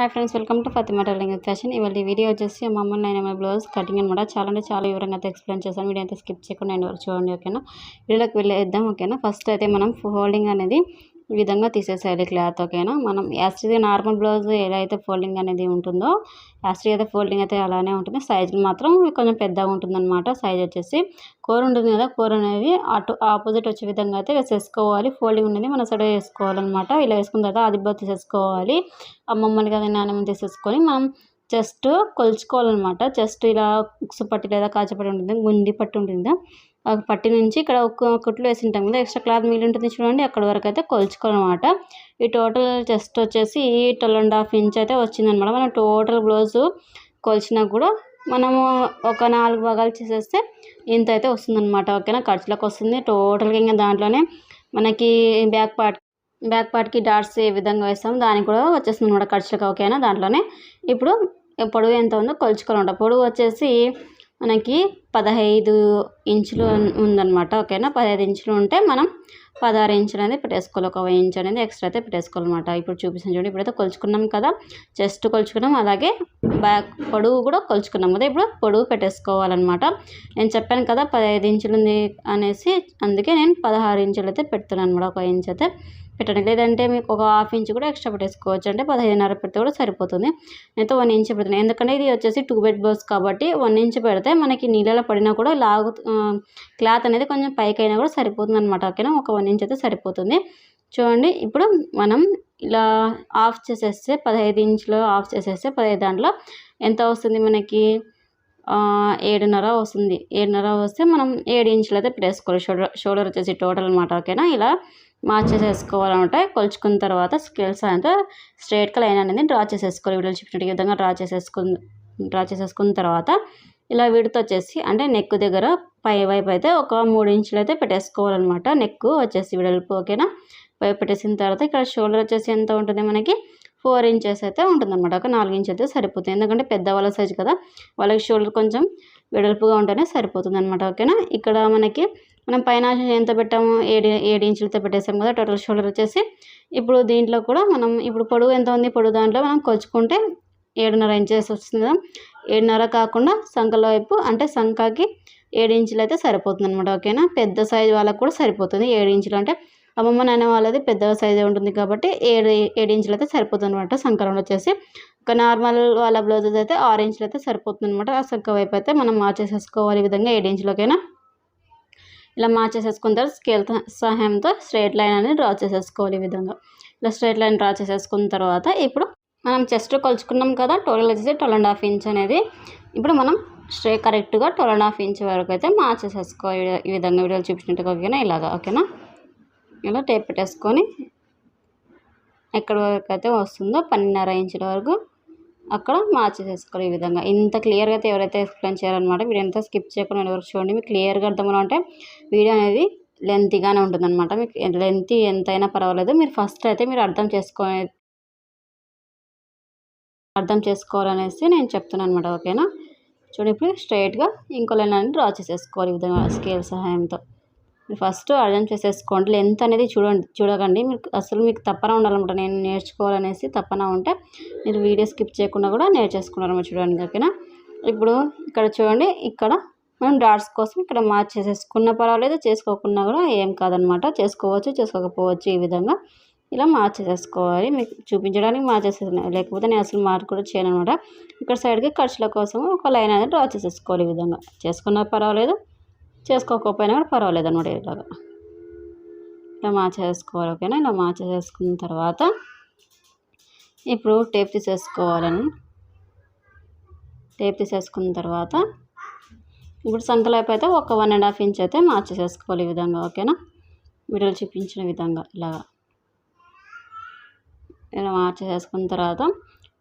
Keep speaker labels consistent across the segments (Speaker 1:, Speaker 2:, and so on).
Speaker 1: Hi friends welcome to Fatima tailoring fashion ఇవాళ video వచ్చేసి మా అమ్మ నేను బ్లౌజ్ కటింగ్ అనమాట చాలా అంటే చాలా వివరంగా అయితే ఎక్స్ప్లెయిన్ చేశాను. వీడియో అయితే స్కిప్ చేయకుండా ఎండ్ వరకు చూడండి ఓకేనా వీడియోకి వెళ్ళేద్దాం ఓకేనా ఫస్ట్ అయితే మనం ఫోల్డింగ్ అనేది ఈ విధంగా తీసేసేయాలి క్లాత్ ఓకేనా మనం యాస్ట్రీ నార్మల్ బ్లౌజ్ ఎలా అయితే ఫోల్డింగ్ అనేది ఉంటుందో యాస్ట్రీ అయితే ఫోల్డింగ్ అయితే అలానే ఉంటుంది. సైజులు మాత్రం కొంచెం పెద్దగా ఉంటుందన్నమాట. సైజ్ వచ్చేసి కూర ఉంటుంది కదా కూర అనేది అటు ఆపోజిట్ వచ్చే విధంగా అయితే వేసేసుకోవాలి. ఫోల్డింగ్ అనేది మన సైడ్ వేసుకోవాలన్నమాట. ఇలా వేసుకున్న తర్వాత అది బొత్తి తీసేసుకోవాలి అమ్మమ్మని కదా నాన్నమ్మని తీసేసుకొని మనం జస్ట్ కొలుచుకోవాలన్నమాట. జస్ట్ ఇలా ఉక్సు పట్టి లేదా కాజపట్టి ఉంటుంది గుండి పట్టి ఉంటుంది. ఆ పట్టి నుంచి ఇక్కడ ఒక కుట్లు వేసి ఉంటాం కదా ఎక్స్ట్రా క్లాత్ మిగిలి ఉంటుంది చూడండి అక్కడ వరకు అయితే కొలుచుకోవాలన్నమాట. ఈ టోటల్ చెస్ట్ వచ్చేసి ట్వెల్వ్ అండ్ హాఫ్ ఇంచ్ అయితే వచ్చిందనమాట మనం టోటల్ బ్లౌజ్ కొలిచినా కూడా మనము ఒక నాలుగు భాగాలు చేసేస్తే ఇంత అయితే వస్తుందన్నమాట. ఓకేనా? ఖర్చులకు వస్తుంది. టోటల్గా ఇంకా దాంట్లోనే మనకి బ్యాక్ పార్ట్ బ్యాక్ పార్ట్కి డాట్స్ ఏ విధంగా వేస్తాము దానికి కూడా వచ్చేస్తుంది అనమాట ఖర్చులకు. ఓకేనా? దాంట్లోనే ఇప్పుడు పొడవు ఎంత ఉందో కొలుచుకోవాలన్నమాట పొడవు వచ్చేసి మనకి పదహైదు ఇంచులు ఉందన్నమాట ఓకేనా? పదహైదు ఇంచులు ఉంటే మనం పదహారు ఇంచులు అనేది పెట్టేసుకోవాలి. ఒక ఇంచ్ అనేది ఎక్స్ట్రా అయితే పెట్టేసుకోవాలన్నమాట. ఇప్పుడు చూపిస్తాను చూడండి ఇప్పుడైతే కొలుచుకున్నాం కదా చెస్ట్ కొలుచుకున్నాం. అలాగే బ్యాక్ పొడవు కూడా కొలుచుకున్నాం కదా ఇప్పుడు పొడవు పెట్టేసుకోవాలన్నమాట. నేను చెప్పాను కదా పదహైదు ఇంచులు ఉంది అనేసి అందుకే నేను పదహారు ఇంచులు అయితే పెడుతున్నాను అనమాట ఒక ఇంచ్ అయితే పెట్టండి. లేదంటే మీకు ఒక హాఫ్ ఇంచ్ కూడా ఎక్స్ట్రా పెట్టేసుకోవచ్చు. అంటే పదిహేనున్నర పెడితే కూడా సరిపోతుంది. నేనైతే వన్ ఇంచ్ పెడుతున్నాను ఎందుకంటే ఇది వచ్చేసి టూ బెడ్ బ్లౌజ్ కాబట్టి వన్ ఇంచ్ పెడితే మనకి నీళ్ళలో పడినా కూడా లాగు క్లాత్ అనేది కొంచెం పైకి అయినా కూడా సరిపోతుంది అనమాట ఓకేనా? ఒక వన్ ఇంచ్ అయితే సరిపోతుంది. చూడండి. ఇప్పుడు మనం ఇలా ఆఫ్ చేసేస్తే పదహైదు ఇంచులో ఆఫ్ చేసేస్తే పదహైదు దాంట్లో ఎంత వస్తుంది మనకి? ఏడున్నర వస్తుంది. ఏడున్నర వస్తే మనం ఏడు ఇంచులు అయితే పెట్టేసుకోవాలి. షోల్డర్ షోల్డర్ వచ్చేసి టోటల్ అనమాట ఓకేనా? ఇలా మార్చేసేసుకోవాలన్నమాట. కొలుచుకున్న తర్వాత స్కేల్ సాయంతో స్ట్రైట్గా లైన్ అనేది డ్రా చేసేసుకోవాలి. వీడియోలు చెప్పినట్టు విధంగా డ్రా చేసేసుకుని డ్రా చేసేసుకున్న తర్వాత ఇలా వీడితో వచ్చేసి అంటే నెక్ దగ్గర పై వైపు అయితే ఒక మూడు ఇంచులు అయితే పెట్టేసుకోవాలన్నమాట. నెక్ వచ్చేసి విడల్పు ఓకేనా? పై పెట్టేసిన తర్వాత ఇక్కడ షోల్డర్ వచ్చేసి ఎంత ఉంటుంది మనకి? ఫోర్ ఇంచెస్ అయితే ఉంటుంది అనమాట ఒక నాలుగు ఇంచెస్ అయితే సరిపోతుంది ఎందుకంటే పెద్ద వాళ్ళ సైజు కదా వాళ్ళకి షోల్డర్ కొంచెం వెడల్పుగా ఉంటేనే సరిపోతుంది అనమాట ఓకేనా? ఇక్కడ మనకి మనం పైన ఎంత పెట్టాము? ఏడు ఏడు ఇంచులతో పెట్టేసాం కదా టోటల్ షోల్డర్ వచ్చేసి. ఇప్పుడు దీంట్లో కూడా మనం ఇప్పుడు పొడవు ఎంత ఉంది? పొడవు దాంట్లో మనం కొలుచుకుంటే ఏడున్నర ఇంచెస్ వస్తుంది కదా. ఏడున్నర కాకుండా సంఖల వైపు అంటే సంఖకి ఏడు ఇంచులు అయితే సరిపోతుంది అనమాట ఓకేనా? పెద్ద సైజు వాళ్ళకి కూడా సరిపోతుంది. ఏడు ఇంచులు అంటే అమ్మమ్మ నాన్న వాళ్ళది పెద్ద సైజే ఉంటుంది కాబట్టి ఏడు ఏడు ఇంచులు అయితే సరిపోతుంది అనమాట సంకరం వచ్చేసి. ఒక నార్మల్ వాళ్ళ బ్లౌజెస్ అయితే ఆరు ఇంచులు అయితే సరిపోతుంది అనమాట ఆ సంఖ వైపు అయితే మనం మార్చేసేసుకోవాలి ఈ విధంగా ఏడు ఇంచులకైనా. ఇలా మార్చేసేసుకున్న తర్వాత స్కేల్ సహాయంతో స్ట్రైట్ లైన్ అనేది డ్రా చేసేసుకోవాలి ఈ విధంగా. ఇలా స్ట్రైట్ లైన్ డ్రా చేసేసుకున్న తర్వాత ఇప్పుడు మనం చెస్ట్ కొలుచుకున్నాం కదా టోటల్ వచ్చేసి ట్వెల్వ్ అండ్ హాఫ్ ఇంచ్ అనేది. ఇప్పుడు మనం స్ట్రే కరెక్ట్గా ట్వెల్వ్ అండ్ హాఫ్ ఇంచ్ వరకు అయితే మార్చేసేసుకోవాలి. ఈ విధంగా వీడియోలు చూపించినట్టుగా ఓకేనా ఇలాగా ఓకేనా? ఇలా టేప్ పెట్టేసుకొని ఎక్కడి వరకు అయితే వస్తుందో పన్నెండున్నర ఇంచుల వరకు అక్కడ మార్చేసేసుకోవాలి ఈ విధంగా. ఇంత క్లియర్గా అయితే ఎవరైతే ఎక్స్ప్లెయిన్ చేయాలన్నమాట వీడియో అంతా స్కిప్ చేయకుండా ఎవరు చూడండి. మీకు క్లియర్గా అర్థం అంటే వీడియో అనేది లెంతీగానే ఉంటుందన్నమాట. మీకు లెంత్ ఎంతైనా పర్వాలేదు. మీరు ఫస్ట్ అయితే మీరు అర్థం చేసుకో అర్థం చేసుకోవాలనేసి నేను చెప్తున్నాను అనమాట ఓకేనా? చూడండి ఇప్పుడు స్ట్రైట్గా ఇంకో లైన్ అనేది డ్రా చేసేసుకోవాలి ఈ విధంగా స్కేల్ సహాయంతో. మీరు ఫస్ట్ అర్థం చేసేసుకోండి. లెంత్ అనేది చూడండి చూడకండి. మీకు అసలు మీకు తప్పన ఉండాలన్నమాట. నేను నేర్చుకోవాలనేసి తప్పన ఉంటే మీరు వీడియో స్కిప్ చేయకుండా కూడా నేర్చేసుకున్నారన్నమాట చూడండి ఓకేనా? ఇప్పుడు ఇక్కడ చూడండి ఇక్కడ మనం డాట్స్ కోసం ఇక్కడ మార్క్ చేసేసుకున్న పర్వాలేదు చేసుకోకున్నా కూడా ఏం కాదనమాట చేసుకోవచ్చు చేసుకోకపోవచ్చు ఈ విధంగా ఇలా మార్చేసేసుకోవాలి. మీకు చూపించడానికి మార్చేసేస్తున్నాను లేకపోతే నేను అసలు మార్క్ కూడా చేయను అనమాట ఇక్కడ సైడ్కి ఖర్చుల కోసం ఒక లైన్ అనేది డ్రా చేసేసుకోవాలి ఈ విధంగా. చేసుకున్నా పర్వాలేదు చేసుకోకపోయినా కూడా పర్వాలేదు అనమాట ఇలాగా. ఇలా మార్చేసుకోవాలి ఓకేనా ఇలా మార్చేసుకున్న తర్వాత ఇప్పుడు టేప్ తీసేసుకోవాలని. టేప్ తీసేసుకున్న తర్వాత ఇప్పుడు సంకలైపు అయితే ఒక వన్ అండ్ హాఫ్ ఇంచ్ అయితే మార్చేసేసుకోవాలి ఈ విధంగా ఓకేనా? వీడియోలు చూపించిన విధంగా ఇలాగా. ఇలా మార్చేసుకున్న తర్వాత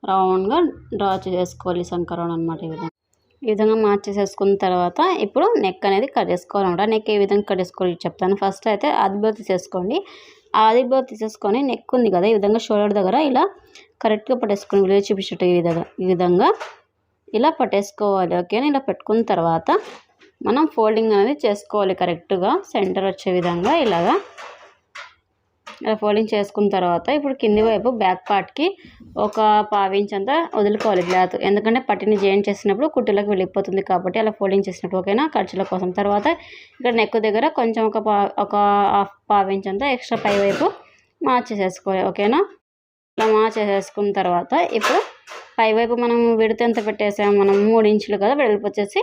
Speaker 1: రౌండ్గా డ్రా చేసుకోవాలి సంకరౌండ్ అనమాట ఈ విధంగా. ఈ విధంగా మార్చేసేసుకున్న తర్వాత ఇప్పుడు నెక్ అనేది కట్ చేసుకోవాలన్నమాట. నెక్ ఏ విధంగా కట్ చేసుకోవాలి చెప్తాను. ఫస్ట్ అయితే ఆదిబ్లో తీసేసుకోండి. ఆదిబ్లో తీసేసుకొని నెక్ ఉంది కదా ఈ విధంగా షోల్డర్ దగ్గర ఇలా కరెక్ట్గా పట్టేసుకొని వీడియో చూపించట్టు ఈ విధంగా ఈ విధంగా ఇలా పట్టేసుకోవాలి ఓకేనా ఇలా పెట్టుకున్న తర్వాత మనం ఫోల్డింగ్ అనేది చేసుకోవాలి కరెక్ట్గా సెంటర్ వచ్చే విధంగా ఇలాగా ఇలా ఫోల్డింగ్ చేసుకున్న తర్వాత ఇప్పుడు కింది వైపు బ్యాక్ పార్ట్కి ఒక పావించ్ అంతా వదులుకోవాలి క్లాత్ ఎందుకంటే పట్టిని జాయిన్ చేసినప్పుడు కుట్టులకు వెళ్ళిపోతుంది కాబట్టి అలా ఫోల్డింగ్ చేసినప్పుడు ఓకేనా? ఖర్చుల కోసం. తర్వాత ఇక్కడ నెక్ దగ్గర కొంచెం ఒక పా ఒక హాఫ్ పావించ్ అంతా ఎక్స్ట్రా పై వైపు మార్చేసేసుకోవాలి. ఓకేనా? ఇలా మార్చేసేసుకున్న తర్వాత ఇప్పుడు పై వైపు మనం విడత ఎంత పెట్టేసాము మనం మూడు ఇంచులు కదా వెడల్పు వచ్చేసి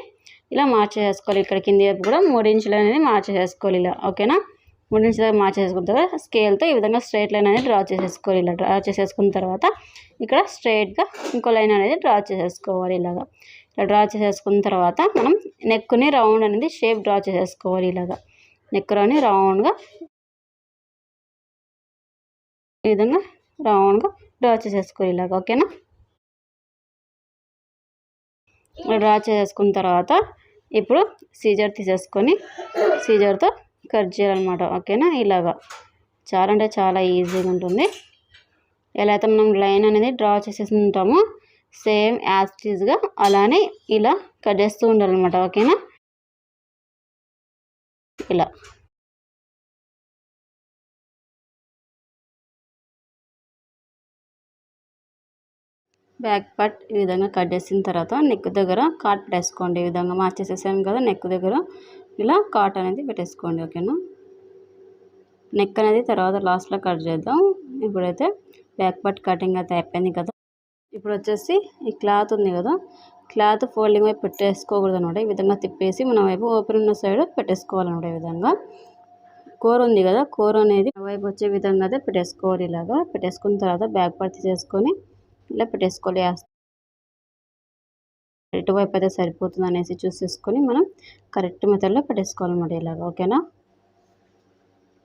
Speaker 1: ఇలా మార్చేసుకోవాలి ఇక్కడ కింది వైపు కూడా మూడు ఇంచులు అనేది మార్చేసుకోవాలి ఇలా. ఓకేనా? మూడు దాకా మార్చేసుకున్న తర్వాత స్కేల్తో ఈ విధంగా స్ట్రైట్ లైన్ అనేది డ్రా చేసేసుకోవాలి. ఇలా డ్రా చేసేసుకున్న తర్వాత ఇక్కడ స్ట్రైట్గా ఇంకో లైన్ అనేది డ్రా చేసేసుకోవాలి ఇలాగా. ఇలా డ్రా చేసేసుకున్న తర్వాత మనం నెక్ని రౌండ్ అనేది షేప్ డ్రా చేసేసుకోవాలి ఇలాగా. నెక్ని రౌండ్గా ఈ విధంగా రౌండ్గా డ్రా చేసేసుకోవాలి ఇలాగ ఓకేనా డ్రా చేసుకున్న తర్వాత ఇప్పుడు సీజర్ తీసేసుకొని సీజర్తో కట్ చేయాలన్నమాట. ఓకేనా? ఇలాగా. చాలా అంటే చాలా ఈజీగా ఉంటుంది. ఎలా అయితే మనం లైన్ అనేది డ్రా చేసేసి ఉంటామో సేమ్ యాస్టీజ్గా అలానే ఇలా కట్ చేస్తూ ఉండాలన్నమాట. ఓకేనా? ఇలా. బ్యాక్ పార్ట్ ఈ విధంగా కట్ చేసిన తర్వాత నెక్ దగ్గర కాట్ పెట్టేసుకోండి. ఈ విధంగా మార్చేసేసాం కదా నెక్ దగ్గర. ఇలా కాట్ అనేది పెట్టేసుకోండి ఓకేనా? నెక్ అనేది తర్వాత లాస్ట్లో కట్ చేద్దాం. ఇప్పుడైతే బ్యాక్ పార్ట్ కటింగ్ అయితే అయిపోయింది కదా. ఇప్పుడు వచ్చేసి ఈ క్లాత్ ఉంది కదా క్లాత్ ఫోల్డింగ్ వైపు పెట్టేసుకోకూడదు అనమాట ఈ విధంగా తిప్పేసి మన వైపు ఓపెన్ ఉన్న సైడ్ పెట్టేసుకోవాలన్నమాట ఈ విధంగా. కూర ఉంది కదా కూర అనేది వైపు వచ్చే విధంగా అయితే పెట్టేసుకోవాలి ఇలాగా. పెట్టేసుకున్న తర్వాత బ్యాక్ పార్ట్ తీసేసుకొని ఇలా పెట్టేసుకోవాలి ఎటువైపు అయితే సరిపోతుంది అనేసి చూసేసుకొని మనం కరెక్ట్ మెథడ్లో పెట్టేసుకోవాలన్నమాట ఇలాగ ఓకేనా?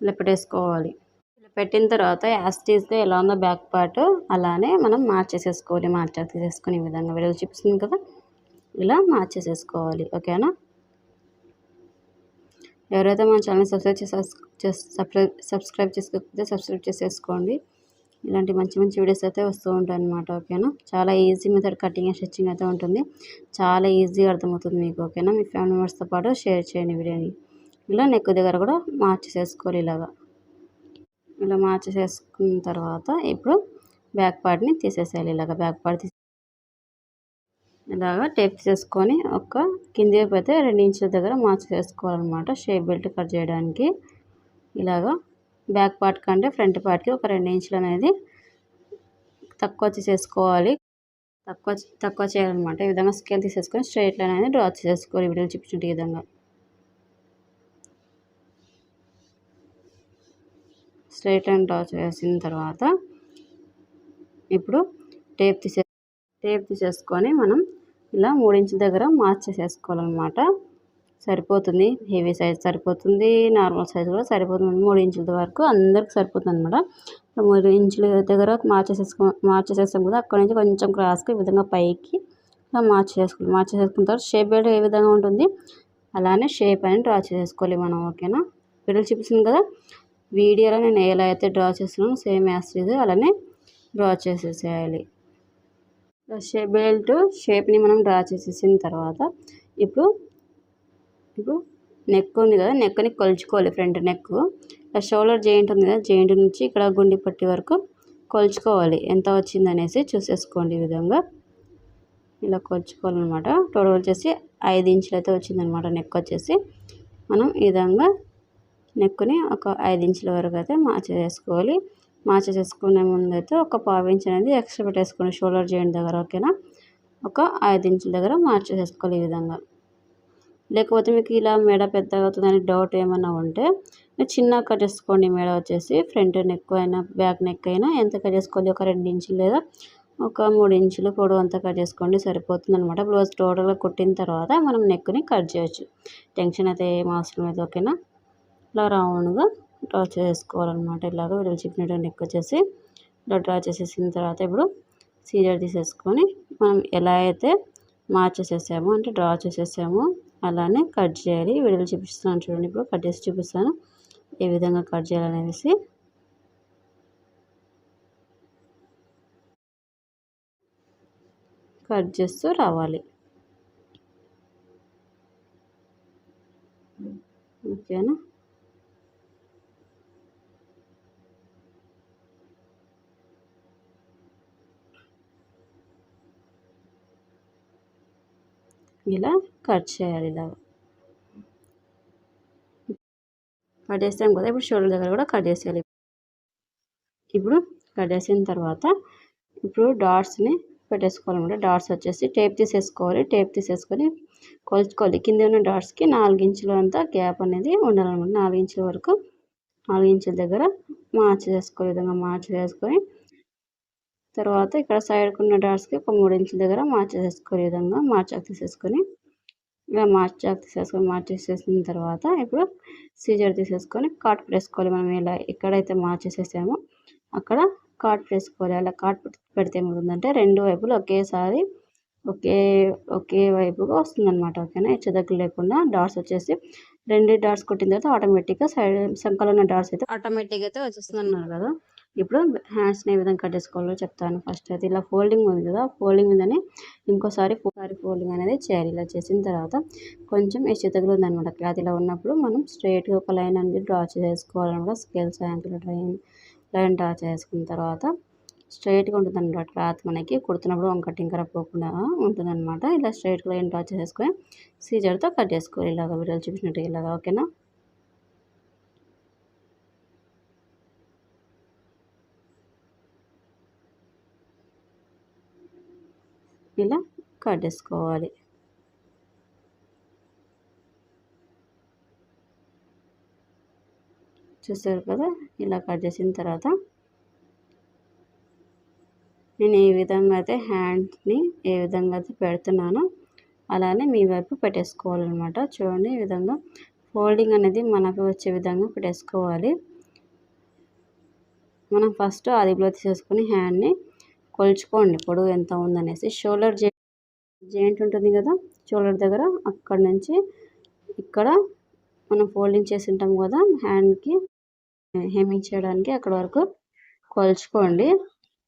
Speaker 1: ఇలా పెట్టేసుకోవాలి. ఇలా పెట్టిన తర్వాత యాస్టీస్గా ఎలా ఉందో బ్యాక్ పార్ట్ అలానే మనం మార్చేసేసుకోవాలి మార్చేసేసుకుని ఈ విధంగా వీడియో చూపిస్తుంది కదా? ఇలా మార్చేసేసుకోవాలి ఓకేనా? ఎవరైతే మన ఛానల్ సబ్స్క్రైబ్ చేసి సబ్స్క్రైబ్ సబ్స్క్రైబ్ చేసుకోకపోతే సబ్స్క్రైబ్ చేసేసుకోండి. ఇలాంటి మంచి మంచి వీడియోస్ అయితే వస్తూ ఉంటాయి అనమాట ఓకేనా? చాలా easy method cutting and stitching అయితే ఉంటుంది. చాలా ఈజీగా అర్థమవుతుంది మీకు ఓకేనా? మీ ఫ్యామిలీ మెంబర్స్తో పాటు షేర్ చేయండి వీడియోని. ఇలా నెక్ దగ్గర కూడా మార్చేసేసుకోవాలి ఇలాగా. ఇలా మార్చేసేసుకున్న తర్వాత ఇప్పుడు బ్యాక్ పార్ట్ని తీసేసేయాలి ఇలాగ బ్యాక్ పార్ట్ తీసి ఇలాగా టేప్ చేసుకొని ఒక కింది వైపు అయితే రెండు ఇంచుల దగ్గర మార్చేసుకోవాలన్నమాట షేప్ బెల్ట్ కట్ చేయడానికి. ఇలాగా బ్యాక్ పార్ట్ కంటే ఫ్రంట్ పార్ట్కి ఒక రెండు ఇంచులు అనేది తక్కువ చేసుకోవాలి తక్కువ తక్కువ చేయాలన్నమాట. ఈ విధంగా స్కేల్ తీసేసుకొని స్ట్రైట్ లైన్ అనేది డ్రా చేసేసుకోవాలి. వీడియో చూపించుంటే ఈ విధంగా. స్ట్రైట్ లైన్ డ్రా చేసిన తర్వాత ఇప్పుడు టేప్ తీసే టేప్ తీసేసుకొని మనం ఇలా మూడించి దగ్గర మార్చేసేసుకోవాలన్నమాట. సరిపోతుంది. హెవీ సైజ్ సరిపోతుంది. నార్మల్ సైజ్ కూడా సరిపోతుంది. మూడు ఇంచుల వరకు అందరికి సరిపోతుంది అనమాట మూడు ఇంచుల దగ్గర మార్చేసేసుకో మార్చేసేస్తాం కదా అక్కడ నుంచి కొంచెం క్రాస్గా ఈ విధంగా పైకి ఇలా మార్చేసేసుకోవాలి. మార్చేసుకున్న తర్వాత షేప్ బెల్ట్ ఏ విధంగా ఉంటుంది? అలానే షేప్ అని డ్రా చేసేసుకోవాలి మనం ఓకేనా? వీడియో చూపిస్తుంది కదా వీడియోలో నేను ఎలా అయితే డ్రా చేస్తున్నాను సేమ్ యాసిడ్ అలానే డ్రా చేసేసేయాలి. షేప్ బెల్ట్ షేప్ని మనం డ్రా చేసేసిన తర్వాత ఇప్పుడు ఇప్పుడు నెక్ ఉంది కదా నెక్ని కొలుచుకోవాలి ఫ్రంట్ నెక్ షోల్డర్ జాయింట్ ఉంది కదా జాయింట్ నుంచి ఇక్కడ గుండి పట్టి వరకు కొలుచుకోవాలి. ఎంత వచ్చింది అనేసి చూసేసుకోండి ఈ విధంగా. ఇలా కొలుచుకోవాలన్నమాట. టోటల్ వచ్చేసి ఐదు ఇంచులు అయితే వచ్చిందనమాట నెక్ వచ్చేసి. మనం ఈ విధంగా నెక్ని ఒక ఐదు ఇంచుల వరకు అయితే మార్చేసుకోవాలి. మార్చేసుకునే ముందు అయితే ఒక పావు ఇంచ్ అనేది ఎక్స్ట్రా పెట్టేసుకోండి షోల్డర్ జాయింట్ దగ్గర ఓకేనా? ఒక ఐదు ఇంచుల దగ్గర మార్చేసేసుకోవాలి ఈ విధంగా. లేకపోతే మీకు ఇలా మెడ పెద్దగా అవుతుందని డౌట్ ఏమైనా ఉంటే చిన్న కట్ చేసుకోండి. మెడ వచ్చేసి ఫ్రంట్ నెక్ అయినా బ్యాక్ నెక్ అయినా ఎంత కట్ చేసుకోవాలి? ఒక రెండు ఇంచులు లేదా ఒక మూడు ఇంచులు పొడవు అంతా కట్ చేసుకోండి. సరిపోతుంది అనమాట బ్లౌజ్ టోటల్గా కుట్టిన తర్వాత మనం నెక్ని కట్ చేయొచ్చు. టెన్షన్ అయితే ఏం అవసరం లేదు ఓకేనా ఇలా రౌండ్గా డ్రా చేసుకోవాలన్నమాట. ఇలాగ వీళ్ళు చెప్పినట్టు నెక్ వచ్చేసి ఇలా డ్రా చేసేసిన తర్వాత ఇప్పుడు సీజర్ తీసేసుకొని మనం ఎలా అయితే మార్చేసేసామో అంటే డ్రా చేసేసామో అలానే కట్ చేయాలి. వీడియోలు చూపిస్తున్నాను చూడండి ఇప్పుడు. కట్ చేసి చూపిస్తాను. ఏ విధంగా కట్ చేయాలనేసి. కట్ చేస్తూ రావాలి. ఓకేనా? ఇలా కట్ చేయాలి ఇలా. కట్ చేస్తాం కదా. ఇప్పుడు షోల్డర్ దగ్గర కూడా కట్ చేసేయాలి. ఇప్పుడు కట్ చేసిన తర్వాత ఇప్పుడు డాట్స్ని పెట్టేసుకోవాలన్నమాట. డాట్స్ వచ్చేసి టేప్ తీసేసుకోవాలి. టేప్ తీసేసుకొని కొలుచుకోవాలి. కింద ఉన్న డాట్స్కి నాలుగు ఇంచులు అంతా గ్యాప్ అనేది ఉండాలన్నమాట. నాలుగు ఇంచుల వరకు నాలుగు ఇంచుల దగ్గర మార్చి చేసుకోవాలి. విధంగా మార్చి చేసుకొని తర్వాత ఇక్కడ సైడ్కి ఉన్న డాట్స్కి ఒక మూడు ఇంచుల దగ్గర మార్చి చేసుకోవాలి. విధంగా మార్చాక్ తీసేసుకొని ఇలా మార్చాక్ తీసేసుకొని మార్చేసేసిన తర్వాత ఇప్పుడు సీజర్ తీసేసుకొని కాట్ పెట్టేసుకోవాలి మనం ఇలా ఎక్కడైతే మార్చేసేసామో అక్కడ కాట్ వేసుకోవాలి అలా కాట్ పెడితే ఏమవుతుందంటే రెండు వైపులు ఒకేసారి ఒకే ఒకే వైపుగా వస్తుందన్నమాట ఓకేనా? హెచ్చు దగ్గర లేకుండా డాట్స్ వచ్చేసి రెండు డాట్స్ కొట్టిన తర్వాత ఆటోమేటిక్గా సైడ్ సంకలో ఉన్న డాట్స్ అయితే ఆటోమేటిక్గా అయితే వచ్చేస్తుంది అన్నారు కదా? ఇప్పుడు హ్యాండ్స్ని ఏ విధంగా కట్ చేసుకోవాలో చెప్తాను ఫస్ట్. అయితే ఇలా ఫోల్డింగ్ ఉంది కదా ఫోల్డింగ్ ఉందని ఇంకోసారి ఒకసారి ఫోల్డింగ్ అనేది చేయాలి. ఇలా చేసిన తర్వాత కొంచెం హెచ్చు ఉందనమాట ఉందన్నమాట. క్లాత్ ఇలా ఉన్నప్పుడు మనం స్ట్రైట్గా ఒక లైన్ అనేది డ్రా చేసుకోవాలన్నమాట. Scales ankle line line draw చేసుకున్న తర్వాత స్ట్రైట్గా ఉంటుంది అనమాట క్లాత్ మనకి కుడుతున్నప్పుడు వంక టింకర పోకుండా ఉంటుందన్నమాట. ఇలా స్ట్రైట్గా లైన్ డ్రా చేసుకొని సీజర్తో కట్ చేసుకోవాలి. ఇలాగ వీడియోలు చూపించినట్టు ఇలాగా ఓకేనా? ఇలా కట్ చేసుకోవాలి చూసారు కదా? ఇలా కట్ చేసిన తర్వాత నేను ఏ విధంగా అయితే హ్యాండ్ని ఏ విధంగా అయితే పెడుతున్నానో అలానే మీ వైపు పెట్టేసుకోవాలన్నమాట. చూడండి ఈ విధంగా ఫోల్డింగ్ అనేది మనకు వచ్చే విధంగా పెట్టేసుకోవాలి. మనం ఫస్ట్ అదిలో తీసేసుకుని హ్యాండ్ని కొలుచుకోండి. పొడవు ఎంత ఉందనేసి షోల్డర్ జాయింట్ ఉంటుంది కదా షోల్డర్ దగ్గర అక్కడ నుంచి ఇక్కడ మనం ఫోల్డింగ్ చేసి ఉంటాం కదా హ్యాండ్కి హెమ్మింగ్ చేయడానికి అక్కడ వరకు కొలుచుకోండి.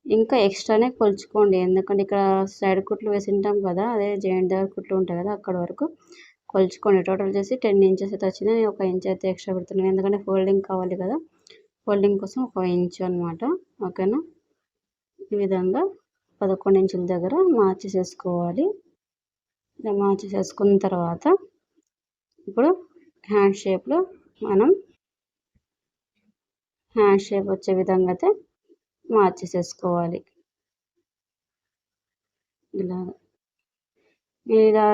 Speaker 1: ఇంకా ఎక్స్ట్రానే కొలుచుకోండి. ఎందుకంటే ఇక్కడ సైడ్ కుట్లు వేసి ఉంటాం కదా అదే జాయింట్ దగ్గర కుట్లు ఉంటాయి కదా అక్కడ వరకు కొలుచుకోండి. టోటల్ చేసి టెన్ ఇంచెస్ అయితే వచ్చింది. నేను ఒక ఇంచ్ అయితే ఎక్స్ట్రా పెడుతున్నాను ఎందుకంటే ఫోల్డింగ్ కావాలి కదా ఫోల్డింగ్ కోసం ఒక ఇంచు అనమాట ఓకేనా? ఈ విధంగా పదకొండు ఇంచుల దగ్గర మార్చి చేసుకోవాలి. ఇలా మార్చి చేసుకున్న తర్వాత ఇప్పుడు హ్యాండ్ షేప్లో మనం హ్యాండ్ షేప్ వచ్చే విధంగా అయితే మార్చేసేసుకోవాలి ఇలా ఇలా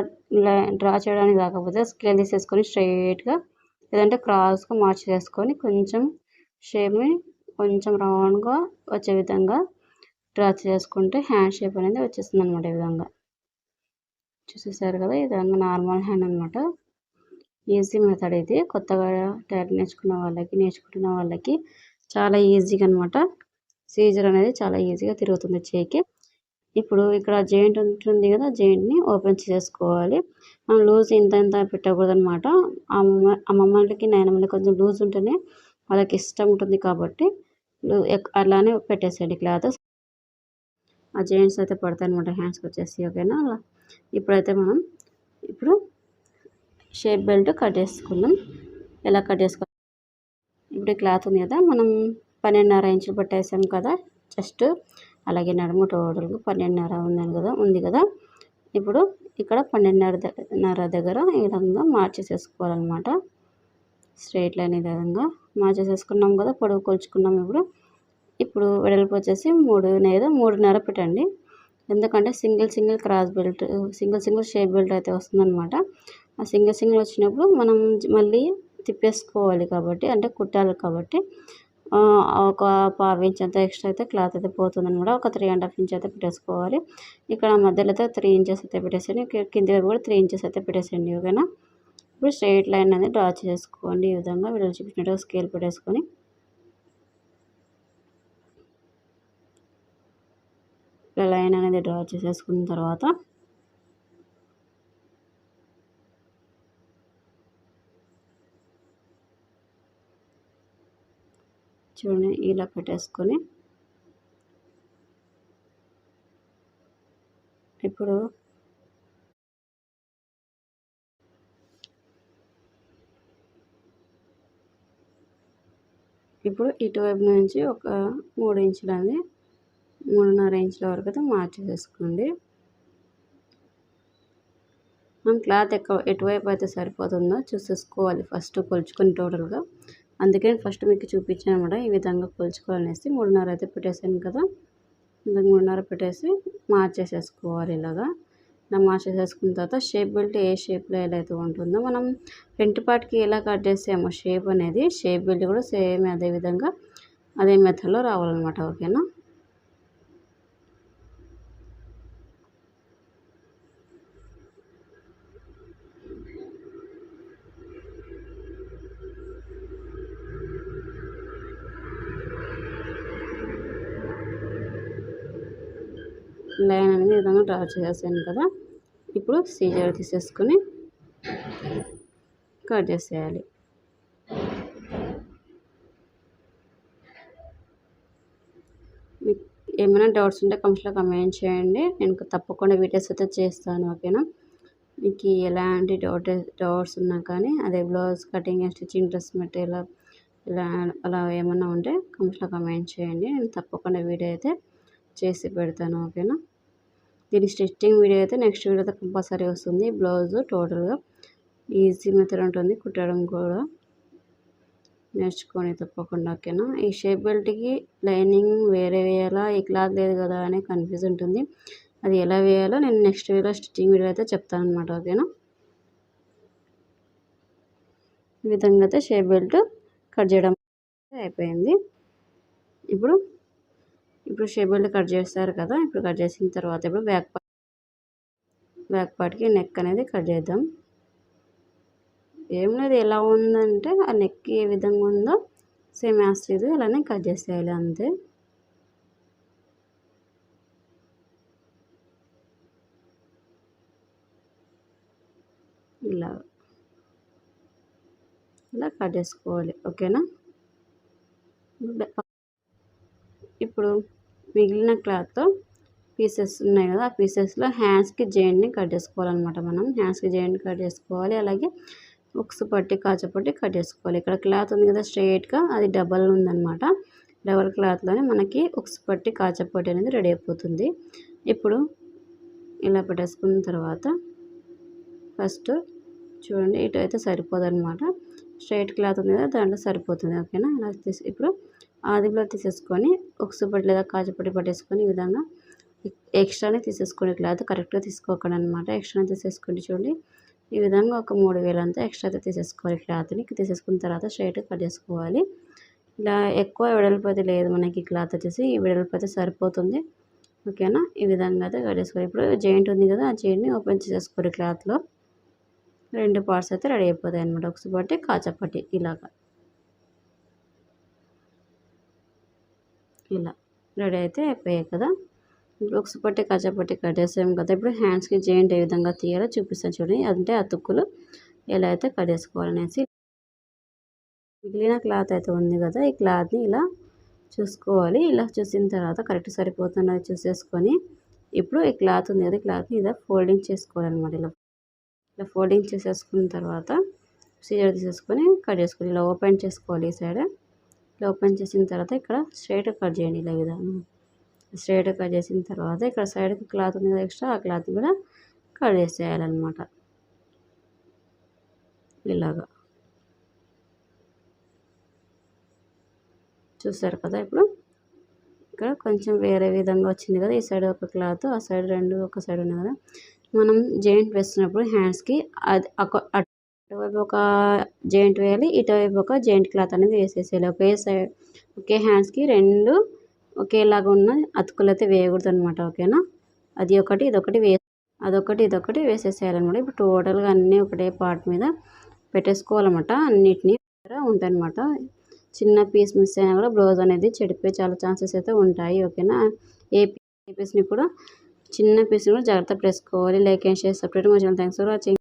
Speaker 1: డ్రా చేయడానికి రాకపోతే స్కేల్ తీసేసుకొని స్ట్రైట్గా లేదంటే క్రాస్గా మార్చేసుకొని కొంచెం షేప్ని కొంచెం రౌండ్గా వచ్చే విధంగా డ్రా చేసుకుంటే హ్యాండ్ షేప్ అనేది వచ్చేస్తుంది అనమాట ఈ విధంగా. చూసేసారు కదా ఈ విధంగా నార్మల్ హ్యాండ్ అనమాట ఈజీ మెథడ్ ఇది. కొత్తగా టైలర్ నేర్చుకున్న వాళ్ళకి నేర్చుకుంటున్న వాళ్ళకి చాలా ఈజీగా అనమాట సీజర్ అనేది చాలా ఈజీగా తిరుగుతుంది చేయికి. ఇప్పుడు ఇక్కడ జాయింట్ ఉంటుంది కదా జాయింట్ని ఓపెన్ చేసుకోవాలి. మనం లూజ్ ఇంత ఇంత పెట్టకూడదు అనమాట అమ్మమ్మ అమ్మమ్మలకి నాయనమ్మలకి కొంచెం లూజ్ ఉంటేనే వాళ్ళకి ఇష్టం ఉంటుంది కాబట్టి అలానే పెట్టేసేయండి క్లాత్. ఆ జాయింట్స్ అయితే పడతాయి అనమాట హ్యాండ్స్కి వచ్చేసి ఓకేనా? అలా. ఇప్పుడైతే మనం ఇప్పుడు షేప్ బెల్ట్ కట్ చేసుకుందాం. ఎలా కట్ చేసుకో ఇప్పుడు క్లాత్ ఉంది కదా మనం పన్నెండున్నర ఇంచులు పట్టేసాం కదా జస్ట్ అలాగే నడుము టోటల్గా పన్నెండున్నర ఉందని కదా ఉంది కదా. ఇప్పుడు ఇక్కడ పన్నెండున్నర దగ్గర ఈ విధంగా మార్చేసేసుకోవాలన్నమాట. స్ట్రైట్ లైన్ ఈ విధంగా మార్చేసేసుకున్నాం కదా పొడవు కొలుచుకున్నాం ఇప్పుడు. ఇప్పుడు వెడల్పు వచ్చేసి మూడు లేదా మూడున్నర పెట్టండి. ఎందుకంటే single single cross belt single single shape belt అయితే వస్తుందన్నమాట. ఆ సింగిల్ సింగిల్ వచ్చినప్పుడు మనం మళ్ళీ తిప్పేసుకోవాలి కాబట్టి అంటే కుట్టాలి కాబట్టి ఒక పావు ఇంచ్ అంత ఎక్స్ట్రా అయితే క్లాత్ అయితే పోతుందన్నమాట. ఒక త్రీ అండ్ హాఫ్ ఇంచ్ అయితే పెట్టేసుకోవాలి. ఇక్కడ మధ్యలో అయితే త్రీ ఇంచెస్ అయితే పెట్టేసేయండి. కింది వైపు కూడా త్రీ ఇంచెస్ అయితే పెట్టేసేయండి ఓకేనా? ఇప్పుడు స్ట్రైట్ లైన్ అనేది డ్రా చేసుకోండి ఈ విధంగా. వీడియో చూపించినట్టుగా స్కేల్ పెట్టేసుకొని లైన్ అనేది డ్రా చేసేసుకున్న తర్వాత చూడండి ఇలా పెట్టేసుకొని ఇప్పుడు ఇప్పుడు ఇటువైపు నుంచి ఒక మూడు ఇంచులు అనేది మూడున్నర ఇంచుల వరకు అయితే మార్చేసేసుకోండి. మనం క్లాత్ ఎక్క ఎటువైపు అయితే సరిపోతుందో చూసేసుకోవాలి ఫస్ట్ కొలుచుకొని టోటల్గా. అందుకని ఫస్ట్ మీకు చూపించాను అనమాట ఈ విధంగా కొలుచుకోవాలనేసి మూడున్నర అయితే పెట్టేసాను కదా. ఇంకా మూడున్నర పెట్టేసి మార్చేసేసుకోవాలి ఇలాగా. ఇలా మార్చేసేసుకున్న తర్వాత షేప్ బెల్ట్ ఏ షేప్లో ఎలా అయితే ఉంటుందో మనం ఫ్రంట్ పార్ట్కి ఎలా కట్ చేసామో షేప్ అనేది షేప్ బెల్ట్ కూడా సేమ్ అదే విధంగా అదే మెథడ్లో రావాలన్నమాట ఓకేనా లైన్ అనేది ఈ విధంగా డ్రా చేసాను కదా. ఇప్పుడు సీజర్ తీసేసుకొని కట్ చేసేయాలి. మీకు ఏమైనా డౌట్స్ ఉంటే కమెంట్స్లో కమెంట్ చేయండి. నేను తప్పకుండా వీడియోస్ అయితే చేస్తాను ఓకేనా? మీకు ఎలాంటి డౌట్ డౌట్స్ ఉన్నా కానీ అదే blouse cutting stitching dress material ఇలా అలా ఏమన్నా ఉంటే కమెంట్స్లో కమెంట్ చేయండి. నేను తప్పకుండా వీడియో అయితే చేసి పెడతాను ఓకేనా? దీని స్టిచ్చింగ్ వీడియో అయితే నెక్స్ట్ వీడియో అయితే కంపల్సరీ వస్తుంది. బ్లౌజ్ టోటల్గా ఈజీ మెథడ్ ఉంటుంది కుట్టడం కూడా. నేర్చుకొని తప్పకుండా ఓకేనా? ఈ షేప్ బెల్ట్కి లైనింగ్ వేరే వేయాలా? ఈ క్లాత్ లేదు కదా అనే కన్ఫ్యూజ్ ఉంటుంది. అది ఎలా వేయాలో నేను నెక్స్ట్ వీడియో స్టిచ్చింగ్ వీడియో అయితే చెప్తాను అనమాట ఓకేనా? ఈ విధంగా అయితే షేప్ బెల్ట్ కట్ చేయడం అయిపోయింది. ఇప్పుడు ఇప్పుడు షేబుల్ కట్ చేస్తారు కదా ఇప్పుడు కట్ చేసిన తర్వాత ఇప్పుడు బ్యాక్ పార్ట్ బ్యాక్ పార్ట్కి నెక్ అనేది కట్ చేద్దాం. ఏం లేదు ఎలా ఉందంటే ఆ నెక్ ఏ విధంగా ఉందో సేమ్ యాస్ ఇది అలానే కట్ చేసేయాలి అంతే. ఇలా ఇలా కట్ చేసుకోవాలి ఓకేనా? ఇప్పుడు మిగిలిన క్లాత్తో పీసెస్ ఉన్నాయి కదా ఆ పీసెస్లో హ్యాండ్స్కి జాయింట్ని కట్ చేసుకోవాలన్నమాట మనం. హ్యాండ్స్కి జాయింట్ కట్ చేసుకోవాలి అలాగే ఉక్స్ పట్టి కాచపట్టి కట్ చేసుకోవాలి. ఇక్కడ క్లాత్ ఉంది కదా స్ట్రైట్గా అది డబల్ ఉందన్నమాట. డబల్ క్లాత్లోనే మనకి ఉక్స్ పట్టి కాచపట్టి అనేది రెడీ అయిపోతుంది. ఇప్పుడు ఇలా పెట్టేసుకున్న తర్వాత ఫస్ట్ చూడండి ఇటు అయితే సరిపోదన్నమాట. స్ట్రైట్ క్లాత్ ఉంది కదా దాంట్లో సరిపోతుంది ఓకేనా? ఇలా తీసి ఇప్పుడు ఆదిలో తీసేసుకొని ఉక్సు లేదా కాచపట్టి పట్టేసుకొని ఈ విధంగా ఎక్స్ట్రానే తీసేసుకోండి క్లాత్ కరెక్ట్గా తీసుకోకండి అనమాట ఎక్స్ట్రానే తీసేసుకోండి చూడండి ఈ విధంగా ఒక మూడు వేలంతా ఎక్స్ట్రాతో ఎక్స్ట్రా అయితే తీసేసుకోవాలి క్లాత్ని. తీసేసుకున్న తర్వాత స్ట్రైట్గా కట్ చేసుకోవాలి. ఇలా ఎక్కువ విడలిపోతే లేదు మనకి క్లాత్ వచ్చేసి ఈ విడలిపోతే సరిపోతుంది. ఓకేనా? ఈ విధంగా అయితే కట్ చేసుకోవాలి. ఇప్పుడు జాయింట్ ఉంది కదా ఆ జాయింట్ని ఓపెన్ చేసేసుకోవాలి క్లాత్లో. రెండు పార్ట్స్ అయితే రెడీ అయిపోతాయి అనమాట ఒకసారి కాచపట్టి ఇలాగా. ఇలా రెడీ అయితే అయిపోయాయి కదా. బ్లౌక్స్ పట్టి కచ్చపట్టి కట్ కదా. ఇప్పుడు హ్యాండ్స్కి జాయింట్ ఏ విధంగా తీయాలో చూపిస్తాను చూడండి. అంటే ఆ తుక్కులు ఎలా అయితే కట్ చేసుకోవాలనేసి మిగిలిన క్లాత్ అయితే ఉంది కదా. ఈ క్లాత్ని ఇలా చూసుకోవాలి. ఇలా చూసిన తర్వాత కరెక్ట్ సరిపోతున్నది చూసేసుకొని ఇప్పుడు ఈ క్లాత్ ఉంది కదా. క్లాత్ని ఇలా ఫోల్డింగ్ చేసుకోవాలన్నమాట. ఇలా ఇలా ఫోల్డింగ్ చేసేసుకున్న తర్వాత సీజర్ తీసేసుకొని కట్ చేసుకోవాలి. ఇలా ఓపెన్ చేసుకోవాలి ఈ సైడ్. ఇలా ఓపెన్ చేసిన తర్వాత ఇక్కడ స్ట్రైట్ కట్ చేయండి ఇలా విధంగా స్ట్రైట్ కట్ చేసిన తర్వాత ఇక్కడ సైడ్కి క్లాత్ ఉంది కదా ఎక్స్ట్రా ఆ క్లాత్ కూడా కట్ చేసేయాలన్నమాట. ఇలాగా. చూసారు కదా ఇప్పుడు? ఇక్కడ కొంచెం వేరే విధంగా వచ్చింది కదా ఈ సైడ్ ఒక క్లాత్ ఆ సైడ్ రెండు ఒక సైడ్ ఉన్నాయి కదా. మనం జాయింట్ వేస్తున్నప్పుడు హ్యాండ్స్కి అది అటువైపు ఒక జాయింట్ వేయాలి ఇటువైపు ఒక జాయింట్ క్లాత్ అనేది వేసేసేయాలి. ఒకే సైడ్ ఒకే హ్యాండ్స్కి రెండు ఒకేలాగా ఉన్న అతుకులు అయితే వేయకూడదు అనమాట ఓకేనా? అది ఒకటి ఇదొకటి వే అదొకటి ఇదొకటి వేసేసేయాలన్నమాట. ఇప్పుడు టోటల్గా అన్నీ ఒకటే పార్ట్ మీద పెట్టేసుకోవాలన్నమాట. అన్నిటినీ ఉంటాయన్నమాట. చిన్న పీస్ మిస్ అయినా కూడా బ్లౌజ్ అనేది చెడిపోయి చాలా ఛాన్సెస్ అయితే ఉంటాయి ఓకేనా? ఏ పీస్ని కూడా చిన్న పీస్ని కూడా జాగ్రత్త పెట్టుకోవాలి లైక్ అండ్ షేర్ సపరేట్ మంచిగా థ్యాంక్స్ ఫర్ వాచింగ్